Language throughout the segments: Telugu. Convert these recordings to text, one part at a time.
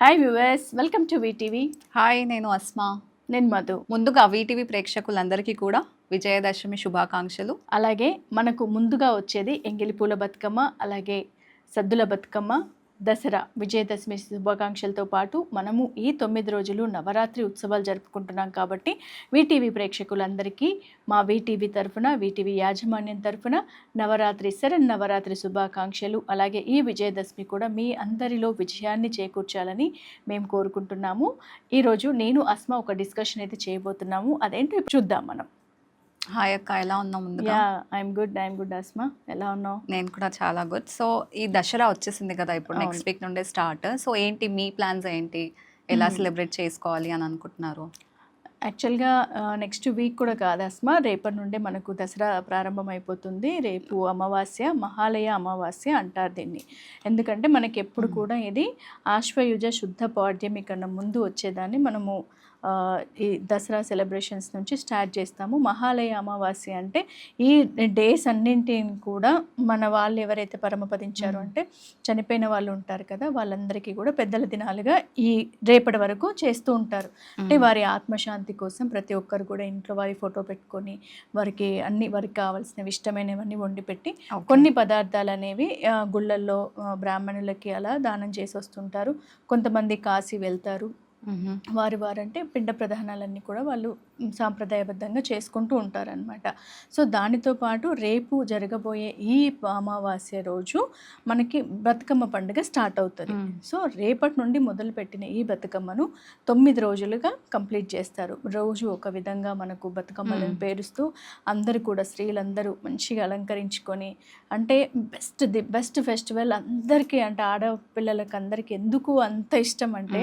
Hi viewers welcome to VTV hi నేను అస్మా. నేను మధు. ముందుగా వీటీవీ ప్రేక్షకులందరికీ కూడా విజయదశమి శుభాకాంక్షలు. అలాగే మనకు ముందుగా వచ్చేది ఎంగిలి పూల బతుకమ్మ అలాగే సద్దుల బతుకమ్మ దసరా విజయదశమి శుభాకాంక్షలతో పాటు మనము ఈ తొమ్మిది రోజులు నవరాత్రి ఉత్సవాలు జరుపుకుంటున్నాం కాబట్టి వీటీవీ ప్రేక్షకులందరికీ మా వీటీవీ తరఫున వీటీవీ యాజమాన్యం తరఫున నవరాత్రి శరణ్ నవరాత్రి శుభాకాంక్షలు అలాగే ఈ విజయదశమి కూడా మీ అందరిలో విజయాన్ని చేకూర్చాలని మేము కోరుకుంటున్నాము. ఈరోజు నేను అస్మా ఒక డిస్కషన్ అయితే చేయబోతున్నాము. అదేంటో చూద్దాం మనం. హాయ్ అక్క ఎలా ఉన్నావు ముందుగా? I'm good I'm good Asma. ఎలా ఉన్నావు? నేను కూడా చాలా గుడ్. సో ఈ దసరా వచ్చేసింది కదా ఇప్పుడు. నెక్స్ట్ వీక్ నుండే స్టార్ట్ సో ఏంటి మీ ప్లాన్స్ ఏంటి? ఎలా. సెలబ్రేట్ చేసుకోవాలి అని అనుకుంటున్నారు? యాక్చువల్గా నెక్స్ట్ వీక్ కూడా కాదు అస్మా. రేపటి నుండే మనకు దసరా ప్రారంభం అయిపోతుంది. రేపు అమావాస్య మహాలయ అమావాస్య అంటారు దీన్ని. ఎందుకంటే మనకి ఎప్పుడు. కూడా ఇది ఆశ్వయుజ శుద్ధ పాడ్యమి కన్నా ముందు వచ్చేదాన్ని మనము ఈ దసరా సెలబ్రేషన్స్ నుంచి స్టార్ట్ చేస్తాము మహాలయ అమావాస్య అంటే ఈ డేస్ అన్నింటిని కూడా మన వాళ్ళు ఎవరైతే పరమపదించారో. అంటే చనిపోయిన వాళ్ళు ఉంటారు కదా వాళ్ళందరికీ కూడా పెద్దల దినాలుగా ఈ రేపటి వరకు చేస్తూ ఉంటారు అంటే. వారి ఆత్మశాంతి కోసం ప్రతి ఒక్కరు కూడా ఇంట్లో వారి ఫోటో పెట్టుకొని వారికి అన్ని వారికి కావాల్సినవి ఇష్టమైనవన్నీ వండి పెట్టి. కొన్ని పదార్థాలు అనేవి గుళ్ళల్లో బ్రాహ్మణులకి అలా దానం చేసి వస్తుంటారు కొంతమంది కాశీ వెళ్తారు. వారి వారంటే పిండ ప్రధానాలన్నీ కూడా వాళ్ళు సాంప్రదాయబద్ధంగా చేసుకుంటూ ఉంటారనమాట సో దానితో పాటు రేపు జరగబోయే ఈ అమావాస్య రోజు మనకి బతుకమ్మ పండుగ స్టార్ట్ అవుతుంది. సో రేపటి నుండి మొదలుపెట్టిన ఈ బతుకమ్మను తొమ్మిది రోజులుగా కంప్లీట్ చేస్తారు రోజు ఒక విధంగా మనకు బతుకమ్మలను మ్మ్. పేరుస్తూ అందరూ కూడా స్త్రీలందరూ మంచిగా అలంకరించుకొని అంటే బెస్ట్ ది బెస్ట్ ఫెస్టివల్ అందరికీ అంటే ఆడపిల్లలకి అందరికీ ఎందుకు అంత ఇష్టం అంటే.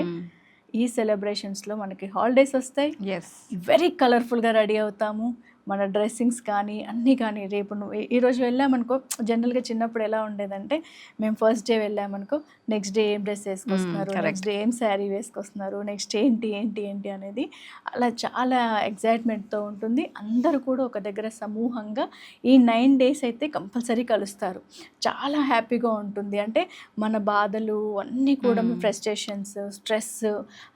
ఈ సెలబ్రేషన్స్లో మనకి హాలిడేస్ వస్తాయి. ఎస్ వెరీ కలర్ఫుల్గా రెడీ అవుతాము. మన డ్రెస్సింగ్స్ కానీ అన్నీ కానీ రేపు నువ్వు ఈ- ఈరోజు వెళ్ళామనుకో జనరల్గా చిన్నప్పుడు ఎలా ఉండేదంటే మేము ఫస్ట్ డే వెళ్ళామనుకో నెక్స్ట్ డే ఏం డ్రెస్ వేసుకొస్తున్నారు. నెక్స్ట్ డే ఏం శారీ వేసుకొస్తున్నారు నెక్స్ట్ ఏంటి ఏంటి ఏంటి అనేది అలా చాలా ఎగ్జైట్మెంట్తో ఉంటుంది అందరూ కూడా ఒక దగ్గర సమూహంగా ఈ నైన్ డేస్ అయితే కంపల్సరీ కలుస్తారు చాలా హ్యాపీగా ఉంటుంది అంటే మన బాధలు అన్నీ కూడా. ఫ్రస్ట్రేషన్స్ స్ట్రెస్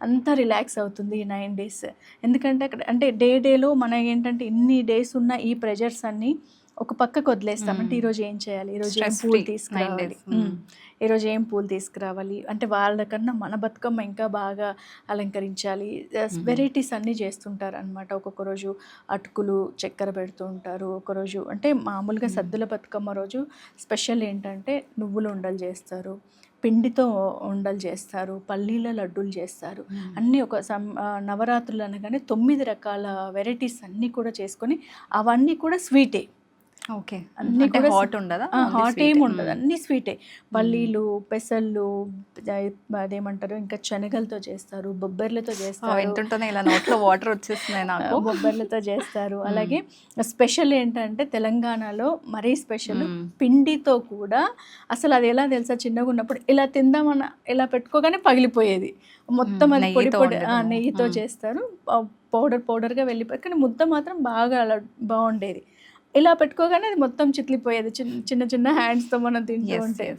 అంతా రిలాక్స్ అవుతుంది ఈ నైన్ డేస్ ఎందుకంటే అక్కడ అంటే డే డేలో మన ఏంటంటే ఇన్ని డేస్ ఉన్న ఈ ప్రెజర్స్ అన్నీ ఒక పక్కకు వదిలేస్తాం అంటే. ఈరోజు ఏం చేయాలి ఈరోజు ఏం పూలు తీసుకురావాలి. ఈరోజు ఏం పూలు తీసుకురావాలి అంటే వాళ్ళకన్నా మన బతుకమ్మ ఇంకా బాగా అలంకరించాలి. వెరైటీస్ అన్నీ చేస్తుంటారు అనమాట ఒక్కొక్క రోజు అటుకులు చక్కెర పెడుతూ ఉంటారు ఒకరోజు అంటే మామూలుగా. సద్దుల బతుకమ్మ రోజు స్పెషల్ ఏంటంటే నువ్వులు ఉండలు చేస్తారు పిండితో ఉండలు చేస్తారు పల్లీల లడ్డూలు చేస్తారు. అన్నీ ఒక సం నవరాత్రులు అనగానే తొమ్మిది రకాల వెరైటీస్ అన్నీ కూడా చేసుకొని అవన్నీ కూడా స్వీటే ఓకే. అన్నీ కూడా హాట్ ఉండదా? హాట్. ఏమి. ఉండదు. అన్నీ స్వీటే పల్లీలు పెసళ్ళు అదేమంటారు ఇంకా శనగలతో చేస్తారు బొబ్బర్లతో చేస్తారు. వింటుంటేనే ఇలా నోట్లో వాటర్ వచ్చేస్తున్నాయి నాకు. బొబ్బర్లతో చేస్తారు. అలాగే స్పెషల్ ఏంటంటే తెలంగాణలో మరీ స్పెషల్. పిండితో కూడా అసలు అది ఎలా తెలుసా? చిన్నగా ఉన్నప్పుడు ఇలా తిందామన్న ఇలా పెట్టుకోగానే పగిలిపోయేది. మొత్తం. అది పొడి నెయ్యితో పొడి. నెయ్యితో. చేస్తారు. పౌడర్ పౌడర్గా వెళ్ళిపోయి కానీ ముద్ద మాత్రం బాగా అలా బాగుండేది. ఇలా పెట్టుకోగానే అది మొత్తం చిట్లిపోయేది. చిన్న చిన్న చిన్న హ్యాండ్స్తో మనం తింటూ ఉంటే.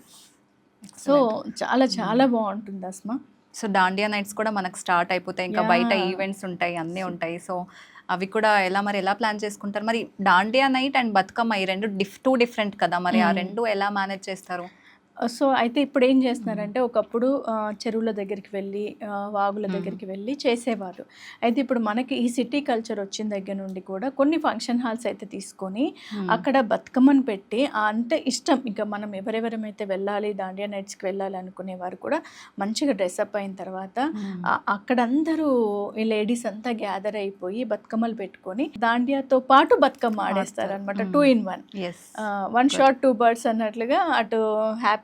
సో. చాలా చాలా బాగుంటుంది అస్మా. సో దాండియా నైట్స్ కూడా మనకు స్టార్ట్ అయిపోతాయి. ఇంకా. బయట ఈవెంట్స్ ఉంటాయి అన్నీ ఉంటాయి. సో అవి కూడా ఎలా మరి ఎలా ప్లాన్ చేసుకుంటారు? మరి దాండియా నైట్ అండ్ బతుకమ్మ ఈ రెండు డిఫ్ టూ డిఫరెంట్ కదా మరి? ఆ Mm. రెండు ఎలా మేనేజ్ చేస్తారు? సో అయితే ఇప్పుడు ఏం చేస్తున్నారంటే ఒకప్పుడు చెరువుల దగ్గరికి వెళ్ళి వాగుల. దగ్గరికి వెళ్ళి చేసేవారు. అయితే ఇప్పుడు మనకి ఈ సిటీ కల్చర్ వచ్చిన దగ్గర నుండి కూడా కొన్ని ఫంక్షన్ హాల్స్ అయితే తీసుకొని అక్కడ బతుకమ్మను పెట్టి అంటే ఇష్టం. ఇంకా మనం ఎవరెవరమైతే వెళ్ళాలి దాండియా నైట్స్కి వెళ్ళాలి అనుకునేవారు కూడా మంచిగా డ్రెస్అప్ అయిన తర్వాత అక్కడ అందరూ ఈ లేడీస్ అంతా గ్యాదర్ అయిపోయి బతుకమ్మలు పెట్టుకొని దాండియాతో పాటు బతుకమ్మ ఆడేస్తారు అనమాట. Two in one one shot two birds అన్నట్లుగా అటు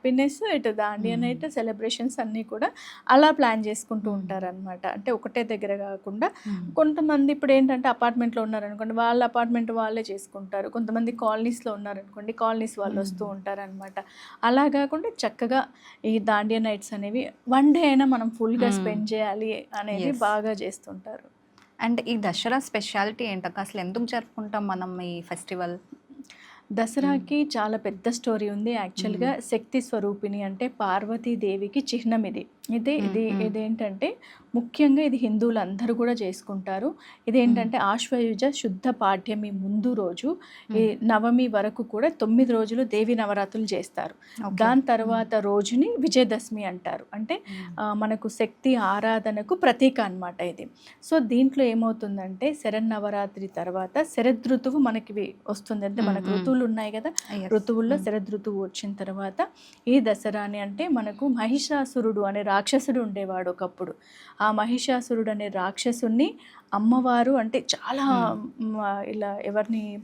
హ్యాపీనెస్ ఇటు దాండియా Mm. నైట్ సెలబ్రేషన్స్ అన్నీ కూడా అలా ప్లాన్ చేసుకుంటూ ఉంటారనమాట అంటే ఒకటే దగ్గర కాకుండా కొంతమంది ఇప్పుడు ఏంటంటే అపార్ట్మెంట్లో ఉన్నారనుకోండి వాళ్ళ అపార్ట్మెంట్ వాళ్ళే చేసుకుంటారు కొంతమంది కాలనీస్లో ఉన్నారనుకోండి కాలనీస్ వాళ్ళు వస్తూ. ఉంటారనమాట అలా కాకుండా చక్కగా ఈ దాండియా నైట్స్ అనేవి వన్ డే అయినా మనం ఫుల్గా. స్పెండ్ చేయాలి అనేది. బాగా చేస్తుంటారు అండ్ ఈ దసరా స్పెషాలిటీ ఏంటక్క అసలు ఎందుకు జరుపుకుంటాం మనం ఈ ఫెస్టివల్ దసరాకి చాలా పెద్ద స్టోరీ ఉంది. యాక్చువల్గా శక్తి స్వరూపిణి అంటే పార్వతీదేవికి చిహ్నం ఇది. ఇది ఇది. ఇదేంటంటే ముఖ్యంగా ఇది హిందువులు అందరూ కూడా చేసుకుంటారు. ఇదేంటంటే ఆశ్వయుజ శుద్ధ పాఠ్యమి ముందు రోజు ఈ నవమి వరకు కూడా తొమ్మిది రోజులు దేవి నవరాత్రులు చేస్తారు. దాని తర్వాత రోజుని విజయదశమి అంటారు. అంటే మనకు శక్తి ఆరాధనకు ప్రతీక అన్నమాట ఇది. సో దీంట్లో ఏమవుతుందంటే శరన్నవరాత్రి తర్వాత శరదృతువు మనకి వస్తుంది. అంటే మనకు. ఋతువులు ఉన్నాయి కదా. ఋతువుల్లో. శరదృతువు వచ్చిన తర్వాత ఈ దసరాని అంటే మనకు మహిషాసురుడు అనే రాక్షసుడు ఉండేవాడు ఒకప్పుడు. ఆ మహిషాసురుడు అనే రాక్షసుని అమ్మవారు అంటే చాలా ఇలా ఎవరిని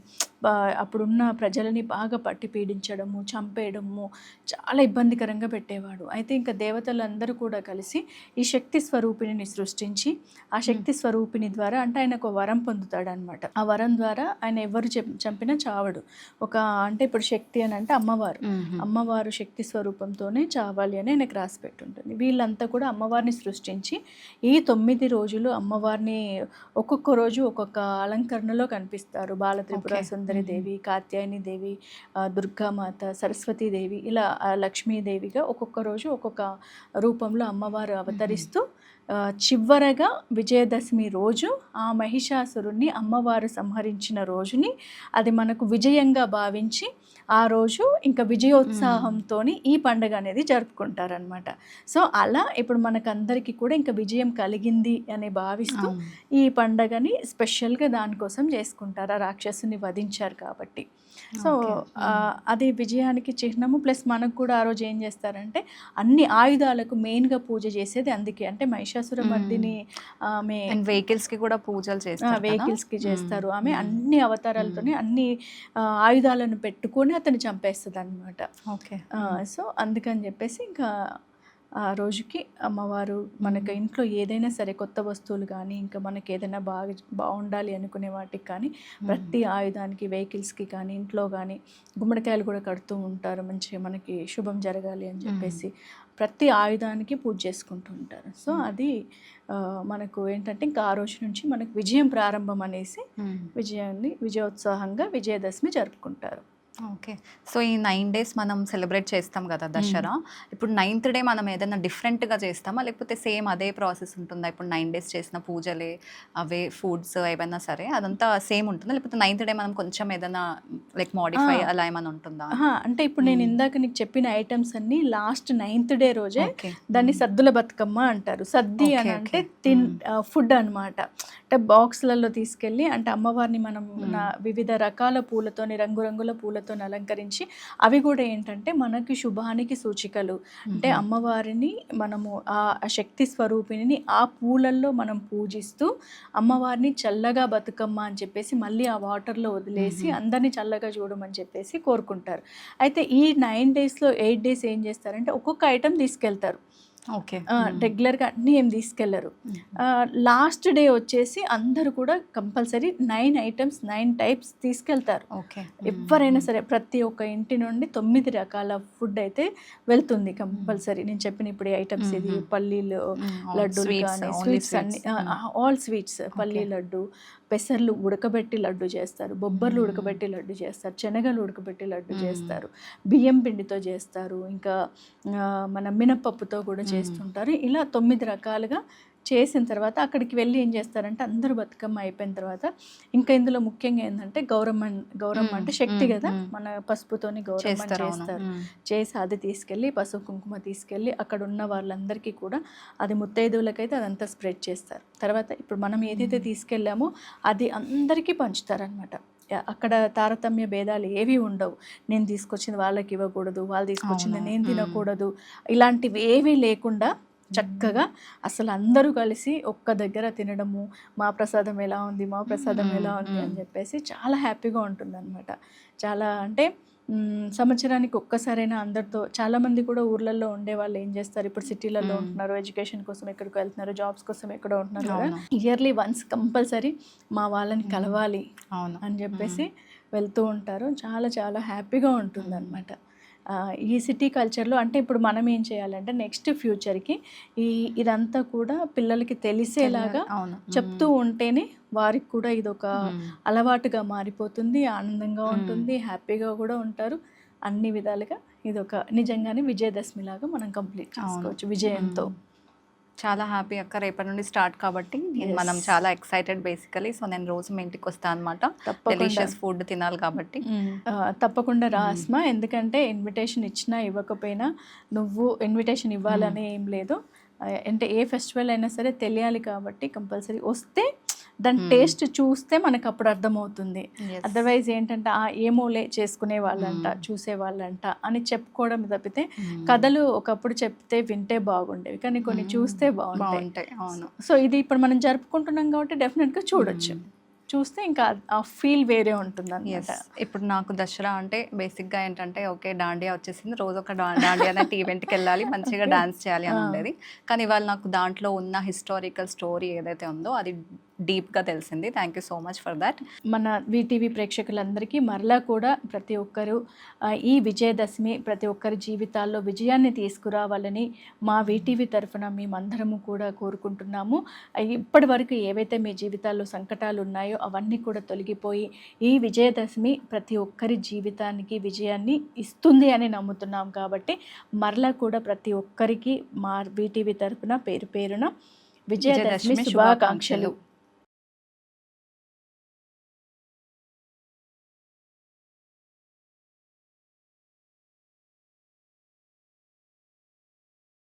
అప్పుడున్న ప్రజలని బాగా పట్టి పీడించడము చంపేయడము చాలా ఇబ్బందికరంగా పెట్టేవాడు. అయితే ఇంకా దేవతలందరూ కూడా కలిసి ఈ శక్తి స్వరూపిణిని సృష్టించి ఆ శక్తి స్వరూపిణి ద్వారా అంటే ఆయన ఒక వరం పొందుతాడు అనమాట ఆ వరం ద్వారా ఆయన ఎవరు చెప్- చంపినా చావడు. ఒక అంటే ఇప్పుడు శక్తి అని అంటే అమ్మవారు. అమ్మవారు శక్తి స్వరూపంతోనే చావాలి అని ఆయనకు రాసి పెట్టుంటుంది. వీళ్ళంతా కూడా అమ్మవారిని సృష్టించి ఈ తొమ్మిది రోజులు అమ్మవారిని ఒక్కొక్క రోజు ఒక్కొక్క అలంకరణలో కనిపిస్తారు. బాల త్రిపుర. సుందరి దేవి కాత్యాయని దేవి దుర్గామాత సరస్వతీ దేవి ఇలా లక్ష్మీదేవిగా ఒక్కొక్క రోజు ఒక్కొక్క రూపంలో అమ్మవారు అవతరిస్తూ చివరగా విజయదశమి రోజు ఆ మహిషాసురుణ్ణి అమ్మవారు సంహరించిన రోజుని అది మనకు విజయంగా భావించి ఆ రోజు ఇంకా విజయోత్సాహంతో ఈ పండుగ అనేది జరుపుకుంటారనమాట సో అలా ఇప్పుడు మనకందరికీ కూడా ఇంకా విజయం కలిగింది అని భావిస్తూ. ఈ పండగని స్పెషల్గా దానికోసం చేసుకుంటారు. ఆ రాక్షసుని వధించారు కాబట్టి. సో అది విజయానికి చిహ్నము. ప్లస్ మనకు కూడా ఆ రోజు ఏం చేస్తారంటే అన్ని ఆయుధాలకు మెయిన్గా పూజ చేసేది అందుకే. అంటే మహిషాసుర. మర్దిని ఆమె అండ్ వెహికల్స్కి కూడా పూజలు చేస్తారు కదా? వెహికల్స్కి చేస్తారు. ఆమె. అన్ని అవతారాలతోని అన్ని ఆయుధాలను పెట్టుకొని అతను చంపేస్తుంది అనమాట ఓకే సో అందుకని చెప్పేసి ఇంకా ఆ రోజుకి అమ్మవారు మనకి ఇంట్లో ఏదైనా సరే కొత్త వస్తువులు కానీ ఇంకా మనకి ఏదైనా బాగా బాగుండాలి అనుకునే వాటికి కానీ ప్రతి ఆయుధానికి వెహికల్స్కి కానీ ఇంట్లో కానీ గుమ్మడికాయలు కూడా కడుతూ ఉంటారు. మంచిగా మనకి శుభం జరగాలి అని చెప్పేసి ప్రతి ఆయుధానికి పూజ చేసుకుంటూ ఉంటారు. సో. అది మనకు ఏంటంటే ఇంకా ఆ రోజు నుంచి మనకు విజయం ప్రారంభం అనేసి విజయాన్ని విజయోత్సాహంగా విజయదశమి జరుపుకుంటారు. ఓకే. సో ఈ నైన్ డేస్ మనం సెలబ్రేట్ చేస్తాం కదా దసరా. ఇప్పుడు నైన్త్ డే మనం ఏదైనా డిఫరెంట్గా చేస్తామా? లేకపోతే సేమ్ అదే ప్రాసెస్ ఉంటుందా? ఇప్పుడు నైన్ డేస్ చేసిన పూజలే అవే ఫుడ్స్ ఏవైనా సరే అదంతా సేమ్ ఉంటుందా? లేకపోతే నైన్త్ డే మనం కొంచెం ఏదైనా లైక్ మోడిఫై. అలా ఏమైనా ఉంటుందా? అంటే ఇప్పుడు నేను. ఇందాక నీకు చెప్పిన ఐటమ్స్ అన్ని లాస్ట్ నైన్త్ డే రోజే దాన్ని సద్దుల బతుకమ్మ అంటారు. సద్ది అని అంటే. తిన్. ఫుడ్ అన్నమాట. అంటే బాక్స్లలో తీసుకెళ్ళి అంటే అమ్మవారిని మనం వివిధ రకాల పూలతోని రంగురంగుల పూలతోని అలంకరించి అవి కూడా ఏంటంటే మనకి శుభానికి సూచికలు. అంటే అమ్మవారిని మనము ఆ శక్తి స్వరూపిణిని ఆ పూలల్లో మనం పూజిస్తూ అమ్మవారిని చల్లగా బతుకమ్మ అని చెప్పేసి మళ్ళీ ఆ వాటర్లో వదిలేసి. అందరినీ చల్లగా చూడమని చెప్పేసి కోరుకుంటారు. అయితే ఈ నైన్ డేస్లో ఎయిట్ డేస్ ఏం చేస్తారంటే ఒక్కొక్క ఐటెం తీసుకెళ్తారు. ఓకే. రెగ్యులర్గా అన్నీ ఏం తీసుకెళ్ళరు. లాస్ట్ డే వచ్చేసి అందరూ కూడా compulsory nine items nine types తీసుకెళ్తారు. ఓకే. ఎవరైనా సరే ప్రతి ఒక్క ఇంటి నుండి తొమ్మిది రకాల ఫుడ్ అయితే వెళ్తుంది కంపల్సరీ. నేను చెప్పిన ఇప్పుడు ఐటమ్స్ ఇది. పల్లీలు లడ్డూలు కానీ స్వీట్స్ అన్ని ఆల్ స్వీట్స్ పల్లీ. లడ్డు పెసర్లు ఉడకబెట్టి లడ్డు చేస్తారు బొబ్బర్లు. ఉడకబెట్టి లడ్డు చేస్తారు శనగలు ఉడకబెట్టి లడ్డు. చేస్తారు బియ్యం పిండితో చేస్తారు ఇంకా మన మినపప్పుతో కూడా. చేస్తుంటారు ఇలా తొమ్మిది రకాలుగా చేసిన తర్వాత అక్కడికి వెళ్ళి ఏం చేస్తారంటే అందరూ బతుకమ్మ అయిపోయిన తర్వాత ఇంకా ఇందులో ముఖ్యంగా ఏంటంటే గౌరమ్మ గౌరమ్మ మ్మ్. అంటే శక్తి. కదా. మన పసుపుతోని గౌరమ్మ చేస్తారు. చేసి అది తీసుకెళ్ళి పసుపు కుంకుమ తీసుకెళ్ళి అక్కడ ఉన్న వాళ్ళందరికీ కూడా అది ముత్తైదువులకైతే అదంతా స్ప్రెడ్ చేస్తారు తర్వాత ఇప్పుడు మనం ఏదైతే. తీసుకెళ్ళామో అది అందరికీ పంచుతారనమాట అక్కడ తారతమ్య భేదాలు ఏవి ఉండవు నేను తీసుకొచ్చింది వాళ్ళకి ఇవ్వకూడదు వాళ్ళు తీసుకొచ్చింది. నేను. తినకూడదు ఇలాంటివి ఏవీ లేకుండా చక్కగా అసలు అందరూ కలిసి ఒక్క దగ్గర తినడము మా ప్రసాదం ఎలా ఉంది? మా ప్రసాదం ఎలా ఉంది? అని. చెప్పేసి చాలా హ్యాపీగా ఉంటుందన్నమాట. చాలా అంటే సంవత్సరానికి ఒక్కసారైనా అందరితో చాలా మంది కూడా ఊర్లలో ఉండే వాళ్ళు ఏం చేస్తారు? ఇప్పుడు సిటీలలో. ఉంటున్నారు ఎడ్యుకేషన్ కోసం ఎక్కడికి వెళ్తున్నారు జాబ్స్ కోసం ఎక్కడో ఉంటున్నారు కదా. ఇయర్లీ వన్స్ కంపల్సరీ మా వాళ్ళని. కలవాలి అవును. అని చెప్పేసి వెళ్తూ ఉంటారు. చాలా చాలా హ్యాపీగా ఉంటుంది అనమాట ఈ సిటీ కల్చర్లో అంటే ఇప్పుడు మనం ఏం చేయాలంటే నెక్స్ట్ ఫ్యూచర్కి ఈ ఇదంతా కూడా పిల్లలకి తెలిసేలాగా చెప్తూ ఉంటేనే వారికి కూడా ఇది ఒక. అలవాటుగా మారిపోతుంది ఆనందంగా. ఉంటుంది హ్యాపీగా కూడా ఉంటారు అన్ని విధాలుగా ఇది ఒక నిజంగానే విజయదశమి లాగా మనం కంప్లీట్ చేసుకోవచ్చు విజయంతో. చాలా హ్యాపీ అక్క రేపటి నుండి స్టార్ట్ కాబట్టి నేను. మనం చాలా ఎక్సైటెడ్ బేసికలీ సో నేను రోజు మీ ఇంటికి వస్తాను అనమాట డెలిషియస్ ఫుడ్ తినాలి కాబట్టి. తప్పకుండా రా. అస్మా. ఎందుకంటే ఇన్విటేషన్ ఇచ్చినా ఇవ్వకపోయినా నువ్వు ఇన్విటేషన్ ఇవ్వాలని ఏం లేదు. అంటే ఏ ఫెస్టివల్ అయినా సరే తెలియాలి కాబట్టి కంపల్సరీ వస్తే దాని మ్మ్. టేస్ట్ చూస్తే మనకు అప్పుడు అర్థమవుతుంది. అదర్వైజ్ ఏంటంటే ఆ ఏమోలే చేసుకునే వాళ్ళంట మ్మ్. చూసే వాళ్ళంట అని చెప్పుకోవడం తప్పితే మ్మ్. కథలు ఒకప్పుడు చెప్తే వింటే బాగుండేవి కానీ కొన్ని. చూస్తే బాగుంటాయి అవును సో ఇది ఇప్పుడు మనం జరుపుకుంటున్నాం కాబట్టి డెఫినెట్గా చూడొచ్చు. చూస్తే ఇంకా ఆ ఫీల్ వేరే ఉంటుంది అనమాట ఇప్పుడు నాకు దసరా అంటే బేసిక్గా ఏంటంటే ఓకే దాండియా వచ్చేసింది రోజు ఒక డా- దాండియా అనేది ఈవెంట్కి వెళ్ళాలి మంచిగా. డాన్స్ చేయాలి అని ఆ. ఉండేది కానీ ఇవాళ నాకు దాంట్లో ఉన్న హిస్టారికల్ స్టోరీ ఏదైతే ఉందో అది డీప్గా తెలిసింది. Thank you so much for that. మన వీటీవీ ప్రేక్షకులందరికీ మరలా కూడా ప్రతి ఒక్కరూ ఈ విజయదశమి ప్రతి ఒక్కరి జీవితాల్లో విజయాన్ని తీసుకురావాలని మా వీటీవీ తరఫున మేమందరము కూడా కోరుకుంటున్నాము. ఇప్పటి వరకు ఏవైతే మీ జీవితాల్లో సంకటాలు ఉన్నాయో అవన్నీ కూడా తొలగిపోయి ఈ విజయదశమి ప్రతి ఒక్కరి జీవితానికి విజయాన్ని ఇస్తుంది అని నమ్ముతున్నాం కాబట్టి మరలా కూడా ప్రతి ఒక్కరికి మా వీటీవీ తరఫున పేరు పేరున విజయదశమి శుభాకాంక్షలు.